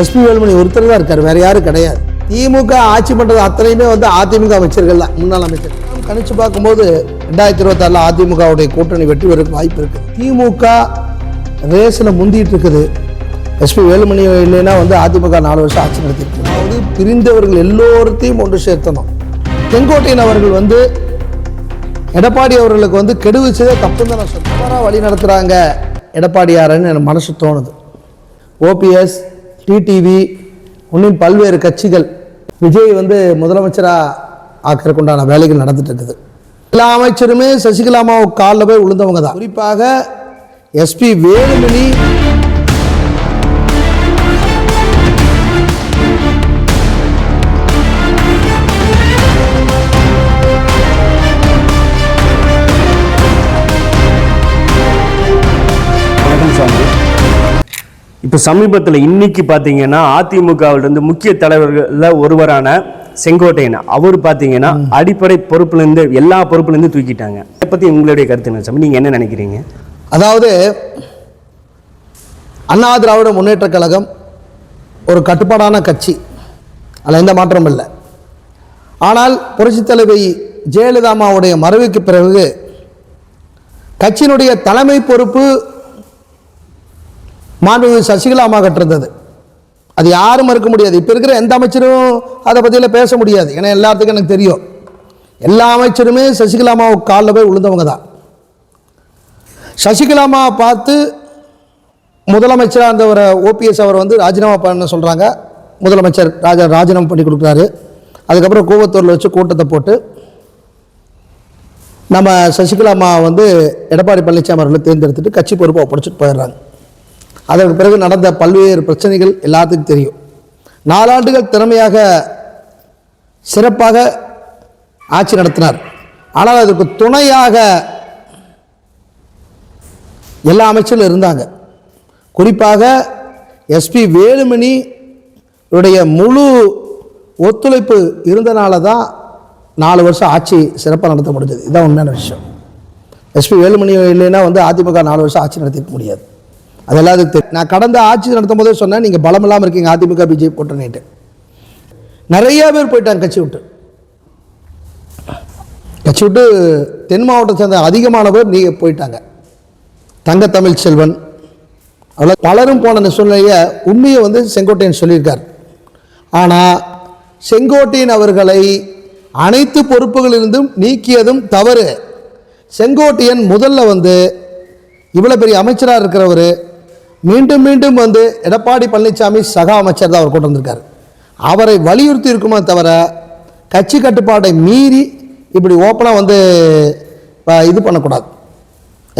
SP Velumani ஒருத்தர் தான் இருக்கார் வேற யாரும் கிடையாது. திமுக ஆட்சி பண்ணுறது அத்தனையுமே வந்து அதிமுக அமைச்சர்கள் தான் முன்னாள் அமைச்சர். நாம் கணிச்சு பார்க்கும்போது ரெண்டாயிரத்தி இருபத்தாறில் அதிமுகவுடைய கூட்டணி வெற்றி பெறக்கு வாய்ப்பு இருக்குது திமுக ரேஸில் முந்திட்டு இருக்குது. எஸ்பி வேலுமணி இல்லைன்னா வந்து அதிமுக நாலு வருஷம் ஆட்சி நடத்திட்டு அதாவது பிரிந்தவர்கள் எல்லோருத்தையும் ஒன்று சேர்த்தணும். செங்கோட்டையன் அவர்கள் வந்து எடப்பாடி அவர்களுக்கு வந்து கெடுவிச்சதே தப்புன்னு தான் நான் சொல்றேன். வழி நடத்துகிறாங்க எடப்பாடியாரன்னு எனக்கு மனசு தோணுது. ஓபிஎஸ் டிடிவி இன்னும் பல்வேறு கட்சிகள் விஜய் வந்து முதலமைச்சராக ஆக்கிறதுக்கு உண்டான வேலைகள் நடந்துட்டு இருக்குது எல்லா அமைச்சருமே சசிகலா காலில் போய் விழுந்தவங்க தான் குறிப்பாக எஸ்பி வேலுமணி இப்போ சமீபத்தில் இன்னைக்கு பார்த்தீங்கன்னா அதிமுகவிலிருந்து முக்கிய தலைவர்களில் ஒருவரான செங்கோட்டையன். அவர் பார்த்தீங்கன்னா அடிப்படை பொறுப்புலேருந்து எல்லா பொறுப்புலேருந்து தூக்கிட்டாங்க. இதை பற்றி உங்களுடைய கருத்து என்ன சாமி? நீங்கள் என்ன நினைக்கிறீங்க? அதாவது அண்ணா திராவிட முன்னேற்றக் கழகம் ஒரு கட்டுப்பாடான கட்சி. அதில் எந்த மாற்றமும் இல்லை. ஆனால் புரட்சித் தலைவி ஜெயலலிதா அம்மாவுடைய மறைவுக்கு பிறகு கட்சியினுடைய தலைமை பொறுப்பு மாண்புமிகு சசிகலா அம்மா இருந்தது அது யாரும் மறுக்க முடியாது. இப்போ இருக்கிற எந்த அமைச்சரும் அதை பற்றியெல்லாம் பேச முடியாது. ஏன்னா எல்லாத்துக்கும் எனக்கு தெரியும். எல்லா அமைச்சருமே சசிகலா அம்மாவுக்கு காலில் போய் விழுந்தவங்க தான். சசிகலாமா பார்த்து முதலமைச்சராக இருந்தவரை ஓபிஎஸ் அவர் வந்து ராஜினாமா பண்ண சொல்கிறாங்க முதலமைச்சர் ராஜா ராஜினாமா பண்ணி கொடுக்குறாரு. அதுக்கப்புறம் கூவத்தூரில் வச்சு கூட்டத்தை போட்டு நம்ம சசிகலாமா வந்து எடப்பாடி பழனிசாமி அவர்களை தேர்ந்தெடுத்துட்டு கட்சி பொறுப்பை ஒப்படைச்சிட்டு போயிடுறாங்க. அதற்கு பிறகு நடந்த பல்வேறு பிரச்சனைகள் எல்லாத்துக்கும் தெரியும். நாலாண்டுகள் திறமையாக சிறப்பாக ஆட்சி நடத்தினார். ஆனால் அதற்கு துணையாக எல்லா அமைச்சர்களும் இருந்தாங்க. குறிப்பாக எஸ்பி வேலுமணி உடைய முழு ஒத்துழைப்பு இருந்தனால தான் நாலு வருஷம் ஆட்சி சிறப்பாக நடத்த முடிஞ்சது. இதுதான் உண்மையான விஷயம். எஸ்பி வேலுமணி இல்லைன்னா வந்து அதிமுக நாலு வருஷம் ஆட்சி நடத்திக்க முடியாது. அது அதுக்கு தெரியும் நான் கடந்த ஆட்சி நடத்தும் போதே சொன்னேன் நீங்கள் பலம் இல்லாமல் இருக்கீங்க அதிமுக பிஜேபி கூட்டணிட்டு நிறைய பேர் போயிட்டாங்க கட்சி விட்டு. கட்சி விட்டு தென் மாவட்டத்தை சேர்ந்த அதிகமான பேர் நீங்கள் போயிட்டாங்க. தங்கத்தமிழ் செல்வன் அவ்வளோ பலரும் போன சூழ்நிலையை உண்மையை வந்து செங்கோட்டையன் சொல்லியிருக்கார். ஆனால் செங்கோட்டையன் அவர்களை அனைத்து பொறுப்புகளிலிருந்தும் நீக்கியதும் தவறு. செங்கோட்டையன் முதல்ல வந்து இவ்வளோ பெரிய அமைச்சராக இருக்கிறவர் மீண்டும் மீண்டும் வந்து எடப்பாடி பழனிசாமி சக அமைச்சர் தான் அவர் கொண்டு வந்திருக்காரு. அவரை வலியுறுத்தி இருக்குமே தவிர கட்சி கட்டுப்பாட்டை மீறி இப்படி ஓப்பனாக வந்து இது பண்ணக்கூடாது.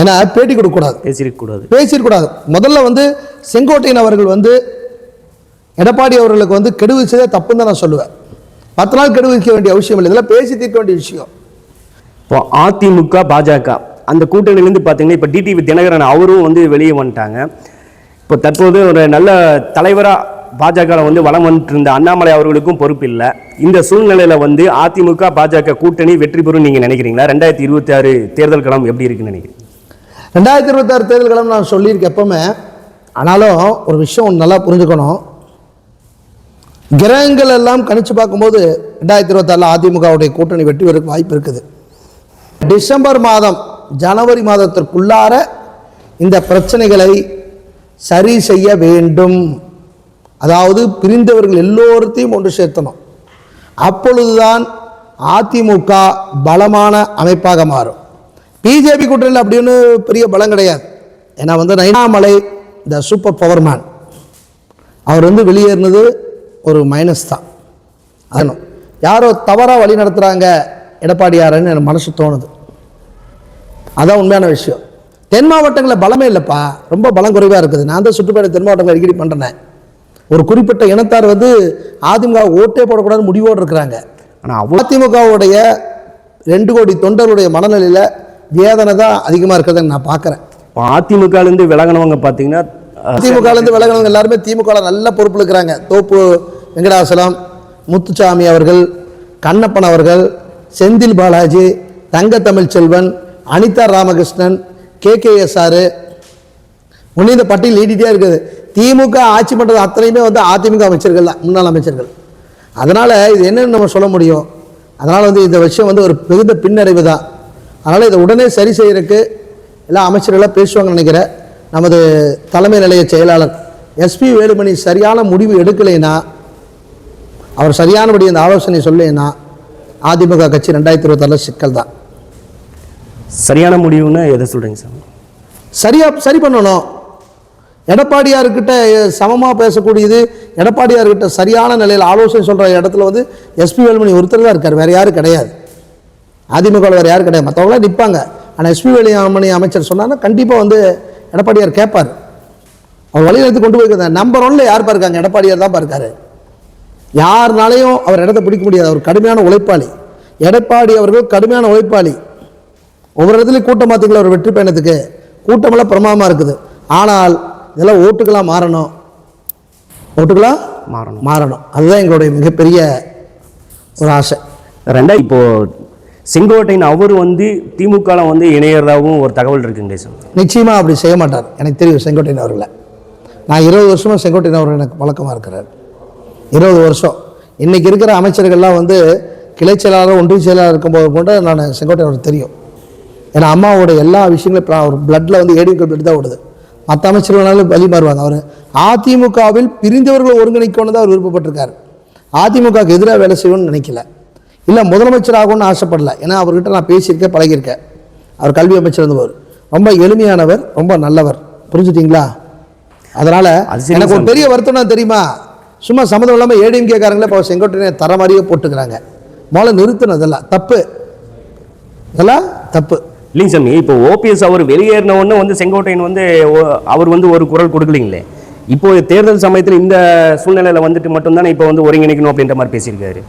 ஏன்னா பேட்டி கொடுக்கக்கூடாது பேசியிருக்கக்கூடாது பேசியிருக்கூடாது முதல்ல வந்து செங்கோட்டையன் அவர்கள் வந்து எடப்பாடி அவர்களுக்கு வந்து கெடு வச்சதே தப்புன்னு தான் நான் சொல்லுவேன். பத்து நாள் கெடு வைக்க வேண்டிய அவசியம் இல்லை. இதெல்லாம் பேசி தீர்க்க வேண்டிய விஷயம். இப்போ அதிமுக பாஜக அந்த கூட்டணியிலேருந்து பார்த்தீங்கன்னா இப்போ டிடிவி தினகரன் அவரும் வந்து வெளியே வந்துட்டாங்க. இப்போ தற்போது ஒரு நல்ல தலைவராக பாஜகவில் வந்து வலம் வந்துட்டு இருந்த அண்ணாமலை அவர்களுக்கும் பொறுப்பு இல்லை இந்த சூழ்நிலையில் வந்து அதிமுக பாஜக கூட்டணி வெற்றி பெறும் நீங்கள் நினைக்கிறீங்களா? ரெண்டாயிரத்தி இருபத்தி ஆறு தேர்தல் களம் எப்படி இருக்குன்னு நினைக்கிறீங்க? ரெண்டாயிரத்தி இருபத்தாறு தேர்தல் களம் நான் சொல்லியிருக்கேன் எப்பவுமே. ஆனாலும் ஒரு விஷயம் ஒன்று நல்லா புரிஞ்சுக்கணும். கிரகங்கள் எல்லாம் கணிச்சு பார்க்கும்போது ரெண்டாயிரத்தி இருபத்தாறில் அதிமுகவுடைய கூட்டணி வெற்றி பெறக்கு வாய்ப்பு இருக்குது. டிசம்பர் மாதம் ஜனவரி மாதத்திற்குள்ளார இந்த பிரச்சனைகளை சரி செய்ய வேண்டும். அதாவது பிரிந்தவர்கள் எல்லோருத்தையும் ஒன்று சேர்த்தணும். அப்பொழுதுதான் அதிமுக பலமான அமைப்பாக மாறும். பிஜேபி கூட்டணியில் அப்படின்னு பெரிய பலம் கிடையாது. ஏன்னா வந்து Nainamalai the super power man அவர் வந்து வெளியேறினது ஒரு மைனஸ் தான். அதனும் யாரோ தவறாக வழி நடத்துகிறாங்க எடப்பாடியாரன்னு எனக்கு மனசு தோணுது. அதான் உண்மையான விஷயம். தென் மாவட்டங்களில் பலமே இல்லைப்பா. ரொம்ப பலம் குறைவாக இருக்குது. நான் தான் சுற்றுப்பயணம் தென் மாவட்டங்கள் அடிக்கடி பண்ணுறேன் ஒரு குறிப்பிட்ட இனத்தார் வந்து அதிமுக ஓட்டே போடக்கூடாதுன்னு முடிவோடு இருக்கிறாங்க. ஆனால் அதிமுகவுடைய ரெண்டு கோடி தொண்டர்களுடைய மனநிலையில் வேதனை தான் அதிகமாக இருக்கிறத நான் பார்க்குறேன். இப்போ அதிமுகலேருந்து விலகினவங்க பார்த்தீங்கன்னா அஹ், திமுகலேருந்து விலகினவங்க எல்லாருமே திமுக நல்ல பொறுப்பில் இருக்கிறாங்க. தோப்பு வெங்கடாசலம் முத்துசாமி அவர்கள் கண்ணப்பன் அவர்கள் செந்தில் பாலாஜி தங்க தமிழ் செல்வன் அனிதா ராமகிருஷ்ணன் கேகேஎஸ்ஆர் கே ஒன்றும் இந்த பட்டியல் நீட்டிகிட்டே இருக்குது. திமுக ஆட்சி பண்ணுறது அத்தனையுமே வந்து அதிமுக அமைச்சர்கள் தான் முன்னாள் அமைச்சர்கள். அதனால் இது என்னென்னு நம்ம சொல்ல முடியும். அதனால் வந்து இந்த விஷயம் வந்து ஒரு மிகுந்த பின்னடைவு தான். அதனால் இதை உடனே சரி செய்கிறதுக்கு எல்லா அமைச்சர்களாக பேசுவாங்கன்னு நினைக்கிறேன். நமது தலைமை நிலைய செயலாளர் எஸ்பி வேலுமணி சரியான முடிவு எடுக்கலைன்னா அவர் சரியானபடி அந்த ஆலோசனை சொல்லலைன்னா அதிமுக கட்சி ரெண்டாயிரத்தி இருபத்தாறில் சிக்கல் தான். சரியான முடிவுன்னு எதை சொல்கிறீங்க சார்? சரியா சரி பண்ணணும். எடப்பாடியார்கிட்ட சமமாக பேசக்கூடியது எடப்பாடியார்கிட்ட சரியான நிலையில் ஆலோசனை சொல்கிற இடத்துல வந்து எஸ்பி வேலுமணி ஒருத்தர் தான் இருக்கார் வேறு யாரும் கிடையாது. அதிமுகவில் வேறு யாரும் கிடையாது. மற்றவங்களாம் நிற்பாங்க ஆனால் எஸ்பி வேலுமணி அமைச்சர் சொன்னாங்கன்னா கண்டிப்பாக வந்து எடப்பாடியார் கேட்பார். அவர் வழிநடத்தி கொண்டு போயிருக்காங்க நம்பர் ஒன்ல யார் பாருக்காங்க எடப்பாடியார் தான் பாருக்கார் யாருனாலையும் அவர் இடத்த பிடிக்க முடியாது. அவர் கடுமையான உழைப்பாளி. எடப்பாடி அவர்கள் கடுமையான உழைப்பாளி. ஒவ்வொரு இடத்துலையும் கூட்டம் பார்த்தீங்களா ஒரு வெற்றி பயணத்துக்கு. கூட்டமெல்லாம் பிரமாதமாக இருக்குது. ஆனால் இதெல்லாம் ஓட்டுகளாக மாறணும். ஓட்டுகளாக மாறணும். மாறணும். அதுதான் எங்களுடைய மிகப்பெரிய ஒரு ஆசை. ரெண்டா இப்போ செங்கோட்டையன் அவர் வந்து திமுகல வந்து இணையறதாகவும் ஒரு தகவல் இருக்குங்க சார். நிச்சயமாக அப்படி செய்ய மாட்டார். எனக்கு தெரியும் செங்கோட்டையன் அவர்களை. நான் இருபது வருஷமாக செங்கோட்டையன் அவர் எனக்கு பழக்கமாக இருக்கிறார். இருபது வருஷம். இன்றைக்கி இருக்கிற அமைச்சர்கள்லாம் வந்து கிளை செயலாளர் ஒன்றிய செயலாளர் இருக்கும்போது கூட நான் செங்கோட்டையன் அவருக்கு தெரியும். ஏன்னா அம்மாவோட எல்லா விஷயங்களும் அவர் பிளட்டில் வந்து ஏடிஎம் பிளட் தான் ஓடுது. மற்ற அமைச்சர்களாலும் வழி மாறுவாங்க அவர் அதிமுகவில் பிரிந்தவர்களை ஒருங்கிணைக்கணும்னு தான் அவர் விருப்பப்பட்டிருக்காரு. அதிமுகவுக்கு எதிராக வேலை செய்யணும்னு நினைக்கல. இல்லை முதலமைச்சர் ஆகணும்னு ஆசைப்படல. ஏன்னா அவர்கிட்ட நான் பேசியிருக்கேன் பழகியிருக்கேன். அவர் கல்வி அமைச்சர் இருந்தவர். ரொம்ப எளிமையானவர் ரொம்ப நல்லவர். புரிஞ்சுட்டீங்களா? அதனால் எனக்கு ஒரு. பெரிய வருத்தம் தெரியுமா? சும்மா சம்மந்தம் இல்லாமல் ஏடிஎம்கே காரங்களே இப்போ செங்கோட்டையனை தர மாதிரியே போட்டுக்கிறாங்க. முதல்ல நிறுத்தணும் இதெல்லாம் தப்பு. இதெல்லாம் தப்பு. இல்லைங்க சாமி இப்போ ஓபிஎஸ் அவர் வெளியேறின உடனே வந்து செங்கோட்டையன் வந்து அவர் வந்து ஒரு குரல் கொடுக்கலீங்களே. இப்போ தேர்தல் சமயத்தில் இந்த சூழ்நிலையில வந்துட்டு மட்டும்தானே இப்போ வந்து ஒருங்கிணைக்கணும் அப்படின்ற மாதிரி பேசியிருக்காரு.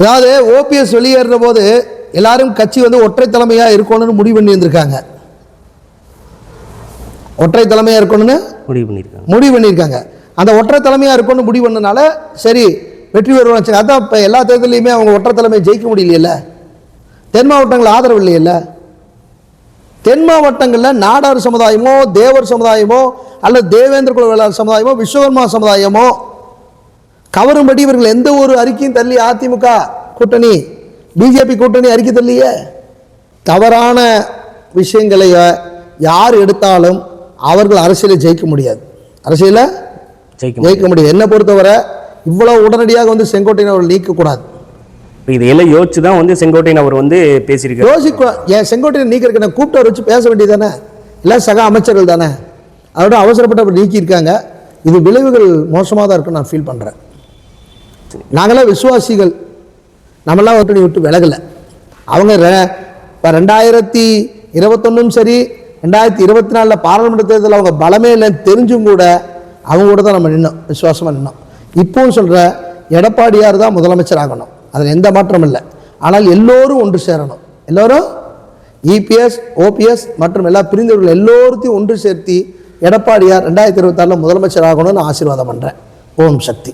அதாவது ஓபிஎஸ் வெளியேறுற போது எல்லாரும் கட்சி வந்து ஒற்றை தலைமையாக இருக்கணும்னு முடிவு பண்ணி இருந்திருக்காங்க ஒற்றை தலைமையாக இருக்கணும்னு முடிவு பண்ணியிருக்காங்க. முடிவு பண்ணியிருக்காங்க. அந்த ஒற்றை தலைமையாக இருக்கணும்னு முடிவு பண்ணனால சரி வெற்றி பெறுவாங்க அதான் இப்போ எல்லா தேர்தலையுமே அவங்க ஒற்றை தலைமையை ஜெயிக்க முடியலையில தென் மாவட்டங்கள் ஆதரவு இல்லையில்ல. தென் மாவட்டங்களில் நாடார் சமுதாயமோ தேவர் சமுதாயமோ அல்லது தேவேந்திர குல வேளாளர் சமுதாயமோ விஸ்வகர்மா சமுதாயமோ கவரும்படி இவர்கள் எந்த ஒரு அறிக்கையும் தள்ளி அதிமுக கூட்டணி பிஜேபி கூட்டணி அறிக்கை தள்ளியே தவறான விஷயங்களை யார் எடுத்தாலும் அவர்கள் அரசியலை ஜெயிக்க முடியாது. அரசியலை ஜெயிக்க முடியாது. என்னை பொறுத்தவரை இவ்வளவு உடனடியாக வந்து செங்கோட்டையன் அவர்கள் நீக்கக்கூடாது. இப்போ இதையெல்லாம் யோசிச்சு தான் வந்து செங்கோட்டையன் அவர் வந்து பேசியிருக்காரு. யோசிக்க என் செங்கோட்டையன் நீக்கிறதுக்கு நான் கூப்பிட்டு வச்சு பேச வேண்டியதானே எல்லாம் சக அமைச்சர்கள் தானே? அதோட அவசரப்பட்டு அப்படி நீக்கியிருக்காங்க இது விளைவுகள் மோசமாக தான் இருக்குன்னு நான் ஃபீல் பண்ணுறேன் நாங்களாம் விசுவாசிகள். நம்மளாம் ஒட்டுணி விட்டு விலகலை. அவங்க ரெ- இப்போ ரெண்டாயிரத்தி இருபத்தொன்னும் சரி ரெண்டாயிரத்தி இருபத்தி நாலில் பாராளுமன்ற தேர்தலில் அவங்க பலமே இல்லைன்னு தெரிஞ்சும் கூட அவங்க கூட தான் நம்ம நின்னோம். விசுவாசமாக நின்னோம். இப்போவும் சொல்கிற எடப்பாடியார் தான் முதலமைச்சர் ஆகணும். அதில் எந்த மாற்றமும் இல்லை. ஆனால் எல்லோரும் ஒன்று சேரணும். எல்லோரும் இபிஎஸ் ஓபிஎஸ் மற்றும் எல்லா பிரிந்தவர்கள் எல்லோருத்தையும் ஒன்று சேர்த்தி எடப்பாடியார் ரெண்டாயிரத்தி இருபத்தாறில் முதலமைச்சர் ஆகணும்னு ஆசீர்வாதம் பண்ணுறேன் ஓம் சக்தி.